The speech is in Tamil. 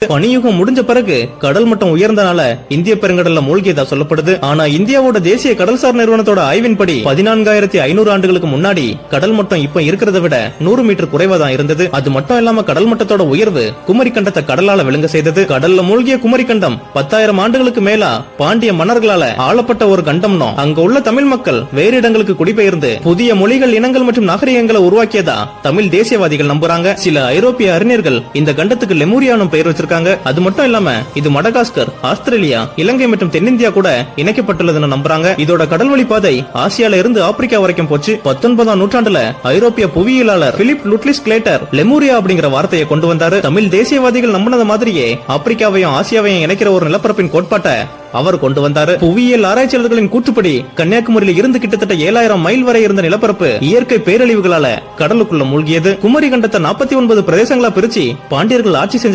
பனியுகம் முடிஞ்ச பிறகு கடல் மட்டம் உயர்ந்தனால இந்திய பெருங்கடல்ல மூழ்கியதா சொல்லப்படுது. ஆனா இந்தியாவோட தேசிய கடல்சார் நிறுவனத்தோட ஆய்வின்படி பதினான்காயிரத்தி ஐநூறு ஆண்டுகளுக்கு முன்னாடி கடல் மட்டம் இப்ப இருக்கிறத விட நூறு மீட்டர் குறைவா தான் இருந்தது. அது மட்டும் இல்லாம கடல் மட்டத்தோட உயர்வு குமரிக்கண்டத்தை கடலால விழுங்க செய்தது. கடல்ல மூழ்கிய குமரிக்கண்டம் பத்தாயிரம் ஆண்டுகளுக்கு மேலா பாண்டிய மன்னர்களால ஆளப்பட்ட ஒரு கண்டம்னோ அங்க உள்ள தமிழ் மக்கள் வேறு இடங்களுக்கு குடிபெயர்ந்து புதிய மொழிகள் இனங்கள் மற்றும் நாகரிகங்களை உருவாக்கியதா தமிழ் தேசியவாதிகள் நம்புறாங்க. சில ஐரோப்பிய அறிஞர்கள் இந்த கண்டத்துக்கு லெமூரியானும் பெயர் வச்சிருக்காங்க. அது மட்டும் இல்லாம இது மடகாஸ்கர் ஆஸ்திரேலியா இலங்கை மற்றும் தென்னிந்தியா கூட இணைக்கப்பட்டுள்ளதுன்னு நம்புறாங்க. இதோட கடல்வழி பாதை ஆசியால இருந்து ஆப்பிரிக்கா வரைக்கும் போச்சு. பத்தொன்பதாம் நூற்றாண்டுல ஐரோப்பிய புவியியலாளர் பிலிப் லுட்லிஸ் கிளேட்டர் லெமூரியா அப்படிங்கிற வார்த்தையை கொண்டு வந்தாரு. தமிழ் தேசியவாதிகள் நம்பினது மாதிரியே ஆப்பிரிக்காவையும் ஆசியாவையும் இணைக்கிற ஒரு நிலப்பரப்பின் கோட்பாட்டை அவர் கொண்டு வந்தாரு. புவியியல் ஆராய்ச்சியாளர்களின் கூற்றுப்படி கன்னியாகுமரியில இருந்து கிட்டத்தட்ட ஏழாயிரம் மைல் வரை இருந்த நிலப்பரப்பு இயற்கை பேரழிவுகளால கடலுக்குள்ள மூழ்கியது. குமரி கண்டத்தை நாற்பத்தி ஒன்பது பிரதேசங்களா பிரிச்சு பாண்டியர்கள் ஆட்சி செஞ்ச